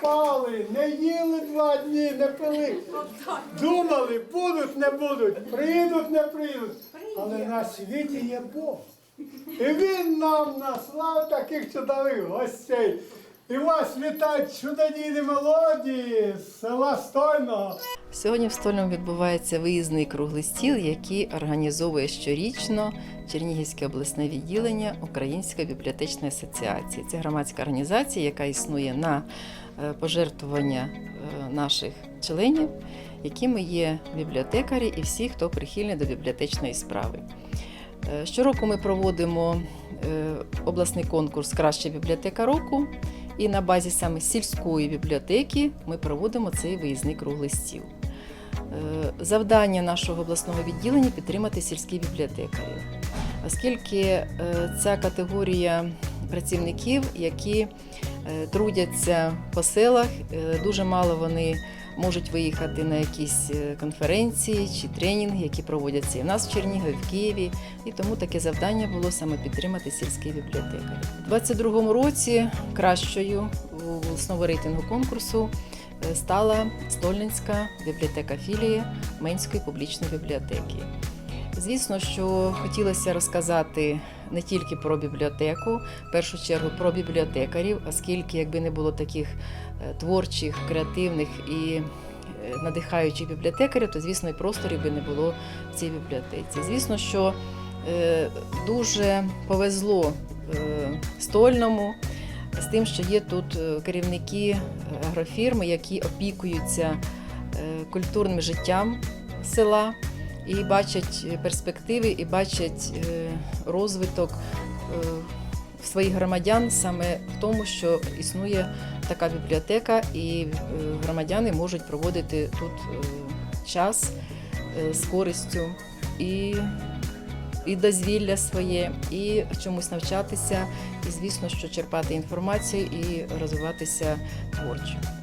Спали, не їли два дні, не пили. Думали, будуть, не будуть, приїдуть, не приїдуть. Але на світі є Бог. І він нам наслав таких чудових гостей. І вас вітають чудодійні мелодії з села Стольного. Сьогодні в Стольному відбувається виїзний круглий стіл, який організовує щорічно Чернігівське обласне відділення Української бібліотечної асоціації. Це громадська організація, яка існує на е, пожертвування е, наших членів, якими є бібліотекарі і всі, хто прихильний до бібліотечної справи. Е, Щороку ми проводимо обласний конкурс Краща бібліотека року. І на базі саме сільської бібліотеки ми проводимо цей виїзний круглий стіл. Е, Завдання нашого обласного відділення підтримати сільські бібліотекарі, оскільки е, ця категорія працівників, які е, трудяться по селах, дуже мало вони можуть виїхати на якісь конференції чи тренінги, які проводяться і в нас в Чернігові, в Києві. І тому таке завдання було саме підтримати сільських бібліотекарів. У 2022 році кращою у обласному рейтингу конкурсу стала Стольницька бібліотека філії Менської публічної бібліотеки. Звісно, що хотілося розказати не тільки про бібліотеку, в першу чергу про бібліотекарів, оскільки якби не було таких е, творчих, креативних і е, надихаючих бібліотекарів, то звісно і просторів би не було в цій бібліотеці. Звісно, що е, дуже повезло е, стольному з тим, що є тут е, керівники е, агрофірми, які опікуються е, культурним життям села і бачать перспективи, і бачать розвиток своїх громадян саме в тому, що існує така бібліотека, і громадяни можуть проводити тут час з користю. І, і дозвілля своє, і чомусь навчатися, і звісно, що черпати інформацію і розвиватися творчо.